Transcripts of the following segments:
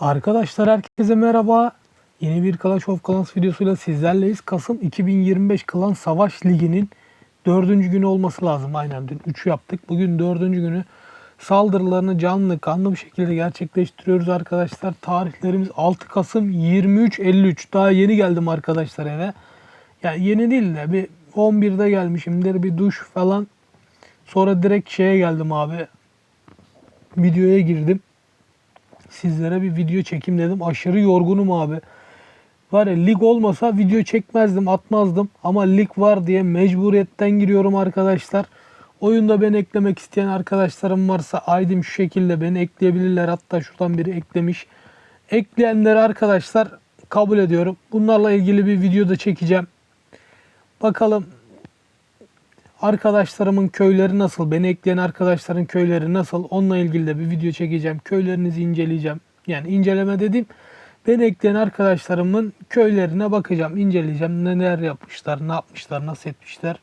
Arkadaşlar herkese merhaba. Yeni bir Clash of Clans videosuyla sizlerleyiz. Kasım 2025 Klan Savaş Ligi'nin dördüncü günü olması lazım. Aynen dün 3 yaptık. Bugün dördüncü günü saldırılarını canlı kanlı bir şekilde gerçekleştiriyoruz arkadaşlar. Tarihlerimiz 6 Kasım 23.53. Daha yeni geldim arkadaşlar eve. Yani yeni değil de bir 11'de gelmişimdir. Bir duş falan. Sonra direkt şeye geldim abi. Videoya girdim sizlere bir video çekim dedim. Aşırı yorgunum abi. Var ya lig olmasa video çekmezdim, atmazdım. Ama lig var diye mecburiyetten giriyorum arkadaşlar. Oyunda beni eklemek isteyen arkadaşlarım varsa aydım şu şekilde beni ekleyebilirler. Hatta şuradan biri eklemiş. Ekleyenleri arkadaşlar kabul ediyorum. Bunlarla ilgili bir video da çekeceğim. Bakalım arkadaşlarımın köyleri nasıl, beni ekleyen arkadaşların köyleri nasıl onunla ilgili de bir video çekeceğim. Köylerinizi inceleyeceğim. Yani inceleme dediğim beni ekleyen arkadaşlarımın köylerine bakacağım, inceleyeceğim. Neler yapmışlar, ne yapmışlar, nasıl etmişler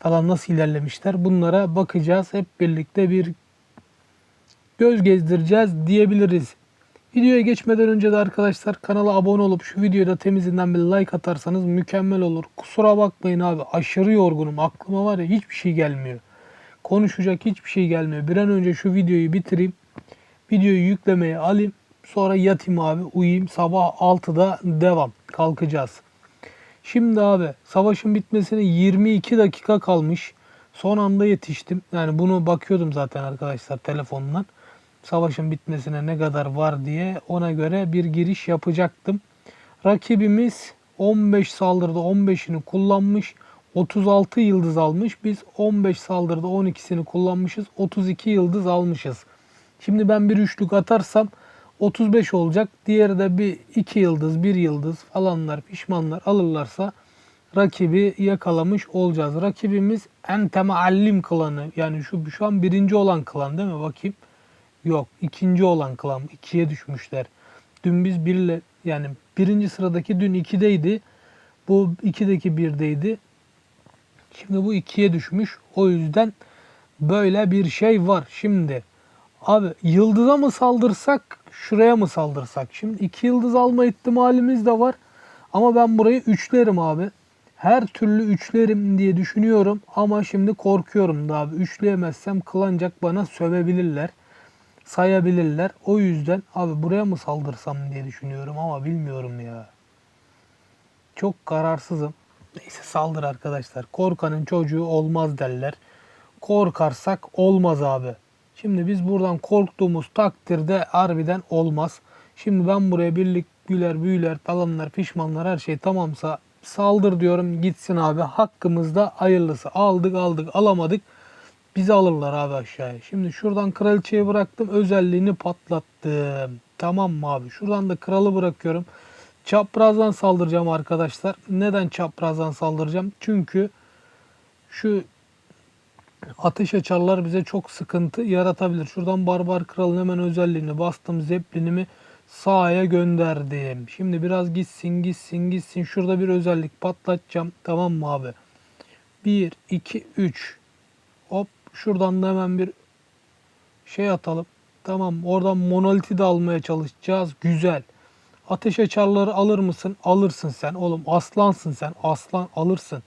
falan nasıl ilerlemişler. Bunlara bakacağız. Hep birlikte bir göz gezdireceğiz diyebiliriz. Videoya geçmeden önce de arkadaşlar kanala abone olup şu videoda temizinden bir like atarsanız mükemmel olur. Kusura bakmayın abi aşırı yorgunum. Aklıma var ya hiçbir şey gelmiyor. Konuşacak hiçbir şey gelmiyor. Bir an önce şu videoyu bitireyim. Videoyu yüklemeye alayım. Sonra yatayım abi uyuyayım. Sabah 6'da devam. Kalkacağız. Şimdi abi savaşın bitmesine 22 dakika kalmış. Son anda yetiştim. Yani bunu bakıyordum zaten arkadaşlar telefondan savaşın bitmesine ne kadar var diye ona göre bir giriş yapacaktım. Rakibimiz 15 saldırıda 15'ini kullanmış. 36 yıldız almış. Biz 15 saldırıda 12'sini kullanmışız. 32 yıldız almışız. Şimdi ben bir üçlük atarsam 35 olacak. Diğeri de bir 2 yıldız, 1 yıldız falanlar, pişmanlar alırlarsa rakibi yakalamış olacağız. Rakibimiz Entemeallim klanı. Yani şu şu an birinci olan klan değil mi? Bakayım. Yok. ikinci olan klan. ikiye düşmüşler. Dün biz birle yani birinci sıradaki dün 2'deydi. Bu 2'deki 1'deydi. Şimdi bu 2'ye düşmüş. O yüzden böyle bir şey var. Şimdi abi yıldıza mı saldırsak şuraya mı saldırsak? Şimdi 2 yıldız alma ihtimalimiz de var. Ama ben burayı üçlerim abi. Her türlü üçlerim diye düşünüyorum. Ama şimdi korkuyorum da abi. Üçleyemezsem kılancak bana sövebilirler sayabilirler. O yüzden abi buraya mı saldırsam diye düşünüyorum ama bilmiyorum ya. Çok kararsızım. Neyse saldır arkadaşlar. Korkanın çocuğu olmaz derler. Korkarsak olmaz abi. Şimdi biz buradan korktuğumuz takdirde harbiden olmaz. Şimdi ben buraya birlik güler büyüler falanlar pişmanlar her şey tamamsa saldır diyorum gitsin abi. Hakkımızda hayırlısı. Aldık aldık alamadık. Bizi alırlar abi aşağıya. Şimdi şuradan kraliçeyi bıraktım. Özelliğini patlattım. Tamam mı abi? Şuradan da kralı bırakıyorum. Çaprazdan saldıracağım arkadaşlar. Neden çaprazdan saldıracağım? Çünkü şu ateş açarlar bize çok sıkıntı yaratabilir. Şuradan barbar kralın hemen özelliğini bastım. Zeplinimi sağa gönderdim. Şimdi biraz gitsin gitsin gitsin. Şurada bir özellik patlatacağım. Tamam mı abi? 1, 2, 3. Hop Şuradan da hemen bir şey atalım. Tamam oradan monoliti de almaya çalışacağız. Güzel. Ateş açarları alır mısın? Alırsın sen. Oğlum aslansın sen. Aslan alırsın.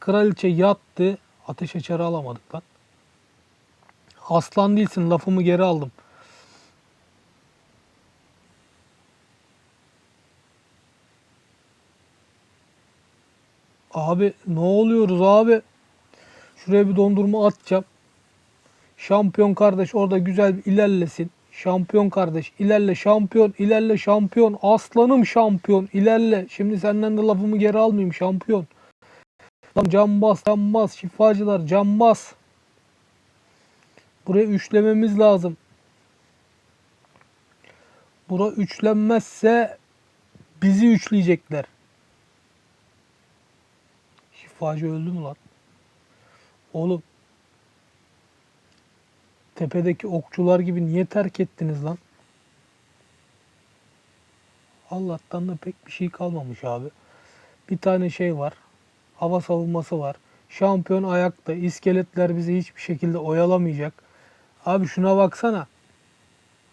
Kraliçe yattı. Ateş açarı alamadık lan. Aslan değilsin. Lafımı geri aldım. Abi ne oluyoruz abi? Şuraya bir dondurma atacağım. Şampiyon kardeş orada güzel bir ilerlesin. Şampiyon kardeş ilerle şampiyon ilerle şampiyon aslanım şampiyon ilerle. Şimdi senden de lafımı geri almayayım şampiyon. Lan cam bas cam bas şifacılar cam bas. Buraya üçlememiz lazım. Bura üçlenmezse bizi üçleyecekler. Şifacı öldü mü lan? Oğlum tepedeki okçular gibi niye terk ettiniz lan? Allah'tan da pek bir şey kalmamış abi. Bir tane şey var. Hava savunması var. Şampiyon ayakta. İskeletler bizi hiçbir şekilde oyalamayacak. Abi şuna baksana.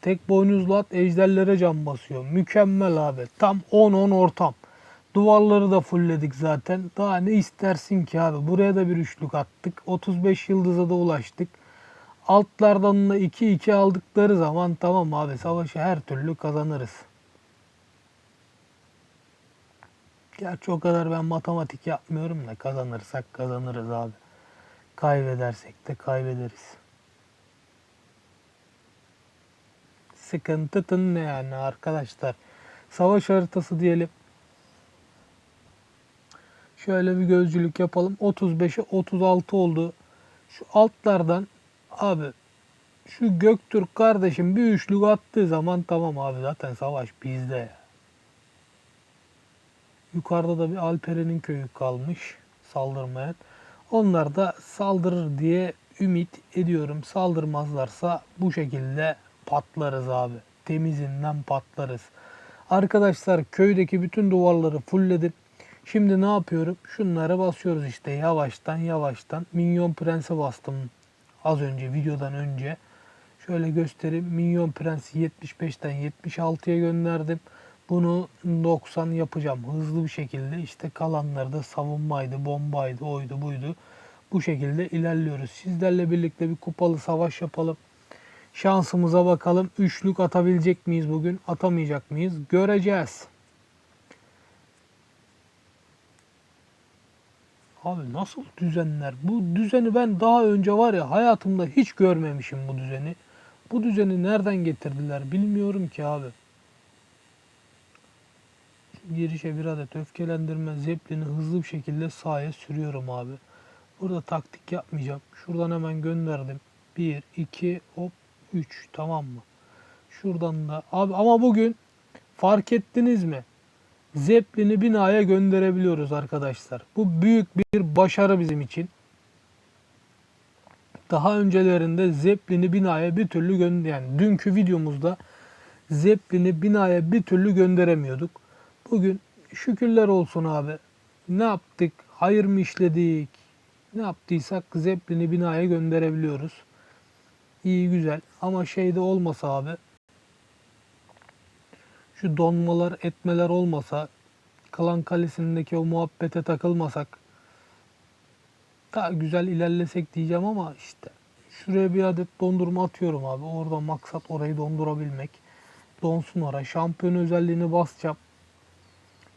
tek boynuzlu at ejderlere can basıyor. Mükemmel abi. Tam 10-10 ortam. Duvarları da fullledik zaten. Daha ne istersin ki abi? Buraya da bir üçlük attık. 35 yıldıza da ulaştık. Altlardan da 2-2 aldıkları zaman tamam abi savaşı her türlü kazanırız. Gerçi o kadar ben matematik yapmıyorum da kazanırsak kazanırız abi. Kaybedersek de kaybederiz. Sıkıntı ne yani arkadaşlar. Savaş haritası diyelim. Şöyle bir gözcülük yapalım. 35'e 36 oldu. Şu altlardan abi şu Göktürk kardeşim bir üçlük attığı zaman tamam abi zaten savaş bizde ya. Yukarıda da bir Alperen'in köyü kalmış saldırmayan. Onlar da saldırır diye ümit ediyorum. Saldırmazlarsa bu şekilde patlarız abi. Temizinden patlarız. Arkadaşlar köydeki bütün duvarları fullledim. Şimdi ne yapıyorum? Şunlara basıyoruz işte yavaştan yavaştan. Minyon Prens'e bastım az önce videodan önce. Şöyle göstereyim. Minyon Prens'i 75'ten 76'ya gönderdim. Bunu 90 yapacağım hızlı bir şekilde. İşte kalanları da savunmaydı, bombaydı, oydu, buydu. Bu şekilde ilerliyoruz. Sizlerle birlikte bir kupalı savaş yapalım. Şansımıza bakalım. Üçlük atabilecek miyiz bugün? Atamayacak mıyız? Göreceğiz. Abi nasıl düzenler? Bu düzeni ben daha önce var ya hayatımda hiç görmemişim bu düzeni. Bu düzeni nereden getirdiler bilmiyorum ki abi. Girişe bir adet öfkelendirme zeplini hızlı bir şekilde sahaya sürüyorum abi. Burada taktik yapmayacağım. Şuradan hemen gönderdim. 1, 2, hop 3 tamam mı? Şuradan da abi ama bugün fark ettiniz mi? Zeppelin'i binaya gönderebiliyoruz arkadaşlar. Bu büyük bir başarı bizim için. Daha öncelerinde Zeppelin'i binaya bir türlü gönder yani dünkü videomuzda Zeppelin'i binaya bir türlü gönderemiyorduk. Bugün şükürler olsun abi. Ne yaptık? Hayır mı işledik? Ne yaptıysak Zeppelin'i binaya gönderebiliyoruz. İyi güzel ama şeyde olmasa abi şu donmalar etmeler olmasa Klan Kalesi'ndeki o muhabbete takılmasak daha güzel ilerlesek diyeceğim ama işte şuraya bir adet dondurma atıyorum abi. Orada maksat orayı dondurabilmek. Donsun oraya. Şampiyon özelliğini basacağım.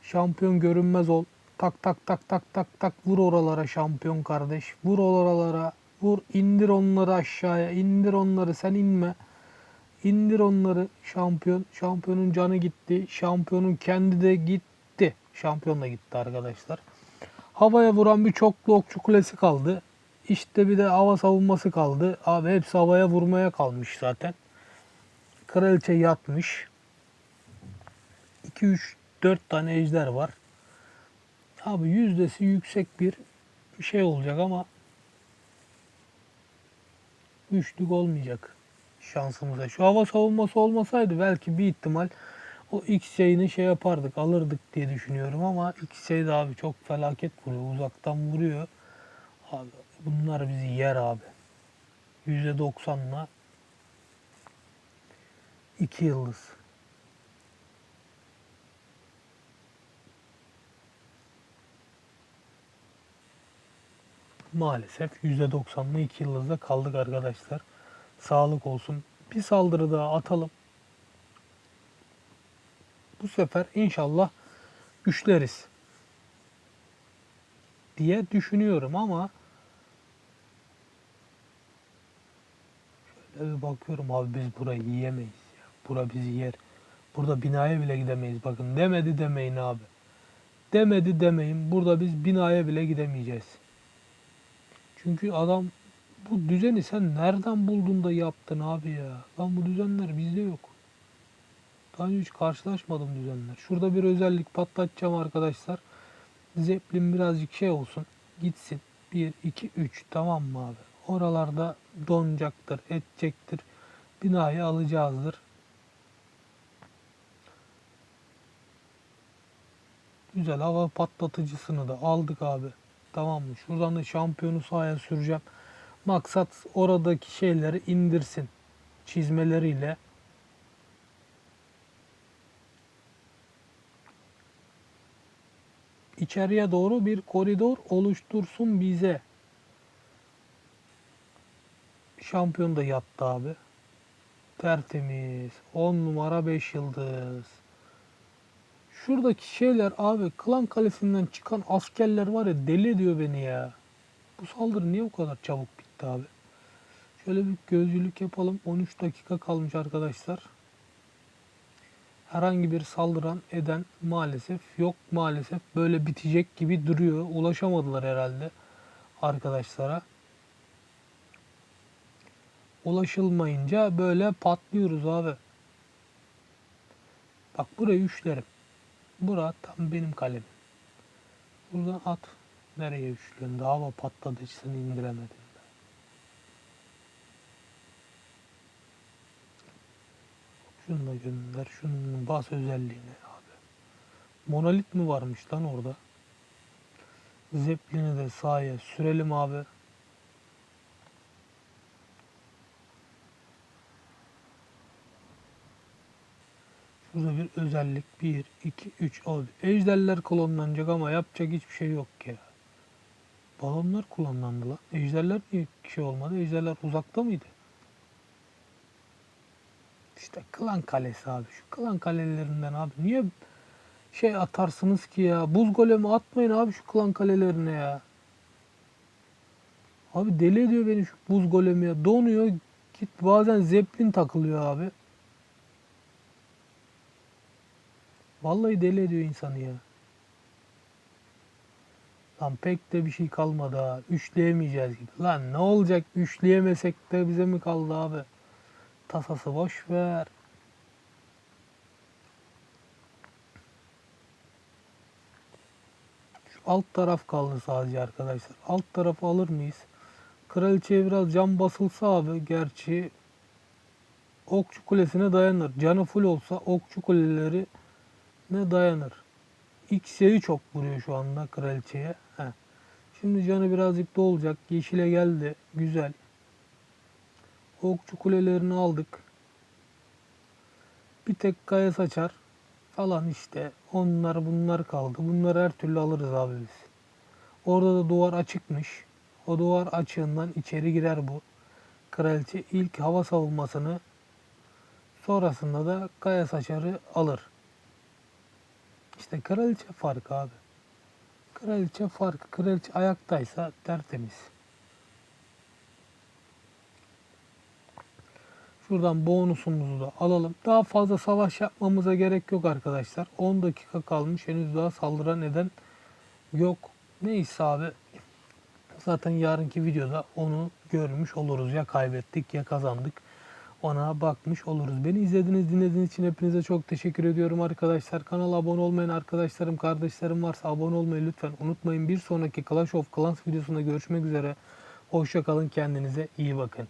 Şampiyon görünmez ol. Tak tak tak tak tak tak vur oralara şampiyon kardeş. Vur oralara. Vur indir onları aşağıya. indir onları sen inme. İndir onları şampiyon. Şampiyonun canı gitti. Şampiyonun kendi de gitti. Şampiyon da gitti arkadaşlar. Havaya vuran bir çoklu okçu kulesi kaldı. İşte bir de hava savunması kaldı. Abi hepsi havaya vurmaya kalmış zaten. Kraliçe yatmış. 2 3 4 tane ejder var. Abi yüzdesi yüksek bir şey olacak ama üçlük olmayacak şansımıza. Şu hava savunması olmasaydı belki bir ihtimal o X şeyini şey yapardık, alırdık diye düşünüyorum ama X şey de abi çok felaket vuruyor. Uzaktan vuruyor. Abi bunlar bizi yer abi. %90'la 2 yıldız. Maalesef %90'la 2 yıldızda kaldık arkadaşlar. Sağlık olsun. Bir saldırı daha atalım. Bu sefer inşallah güçleriz diye düşünüyorum ama şöyle bir bakıyorum abi biz burayı yiyemeyiz. Ya. Bura bizi yer. Burada binaya bile gidemeyiz. Bakın demedi demeyin abi. Demedi demeyin. Burada biz binaya bile gidemeyeceğiz. Çünkü adam bu düzeni sen nereden buldun da yaptın abi ya? Lan bu düzenler bizde yok. Daha önce hiç karşılaşmadım düzenler. Şurada bir özellik patlatacağım arkadaşlar. Zeppelin birazcık şey olsun. Gitsin. 1, 2, 3 tamam mı abi? Oralarda donacaktır, edecektir. Binayı alacağızdır. Güzel hava patlatıcısını da aldık abi. Tamam mı? Şuradan da şampiyonu sahaya süreceğim. Maksat oradaki şeyleri indirsin çizmeleriyle. içeriye doğru bir koridor oluştursun bize. Şampiyon da yattı abi. Tertemiz. 10 numara 5 yıldız. Şuradaki şeyler abi klan kalesinden çıkan askerler var ya deli ediyor beni ya. Bu saldırı niye bu kadar çabuk bitti abi? Şöyle bir gözcülük yapalım. 13 dakika kalmış arkadaşlar. Herhangi bir saldıran eden maalesef yok maalesef. Böyle bitecek gibi duruyor. Ulaşamadılar herhalde arkadaşlara. Ulaşılmayınca böyle patlıyoruz abi. Bak burayı üçlerim. Bura tam benim kalemim. Buradan at. Nereye üçlüyorsun? Daha hava patladı seni indiremedim. Ben. Şunu da gönder. Şunun bas özelliğini abi. Monolit mi varmış lan orada? Zeppelin'i de sahaya sürelim abi. Şurada bir özellik. 1, 2, 3 abi. Ejderler klonlanacak ama yapacak hiçbir şey yok ya. Balonlar kullanlandı lan. Ejderler niye şey olmadı? Ejderler uzakta mıydı? İşte klan kalesi abi. Şu klan kalelerinden abi. Niye şey atarsınız ki ya? Buz golemi atmayın abi şu klan kalelerine ya. Abi deli ediyor beni şu buz golemi ya. Donuyor. Git bazen zeplin takılıyor abi. Vallahi deli ediyor insanı ya. Lan pek de bir şey kalmadı ha. Üçleyemeyeceğiz gibi. Lan ne olacak üçleyemesek de bize mi kaldı abi? Tasası boş ver. Şu alt taraf kaldı sadece arkadaşlar. Alt tarafı alır mıyız? Kraliçeye biraz can basılsa abi gerçi Okçu Kulesi'ne dayanır. Canı full olsa Okçu Kuleleri ne dayanır. X'yi çok vuruyor şu anda kraliçeye. Heh. Şimdi canı birazcık da olacak. Yeşile geldi. Güzel. Okçu kulelerini aldık. Bir tek kaya saçar falan işte. Onlar bunlar kaldı. Bunları her türlü alırız abi biz. Orada da duvar açıkmış. O duvar açığından içeri girer bu. Kraliçe ilk hava savunmasını sonrasında da kaya saçarı alır. İşte kraliçe farkı abi. Kraliçe farkı. Kraliçe ayaktaysa tertemiz. Şuradan bonusumuzu da alalım. Daha fazla savaş yapmamıza gerek yok arkadaşlar. 10 dakika kalmış. Henüz daha saldırı neden yok. Neyse abi. Zaten yarınki videoda onu görmüş oluruz. Ya kaybettik ya kazandık. Ona bakmış oluruz. Beni izlediğiniz, dinlediğiniz için hepinize çok teşekkür ediyorum arkadaşlar. Kanala abone olmayan arkadaşlarım, kardeşlerim varsa abone olmayı lütfen unutmayın. Bir sonraki Clash of Clans videosunda görüşmek üzere. Hoşça kalın, kendinize iyi bakın.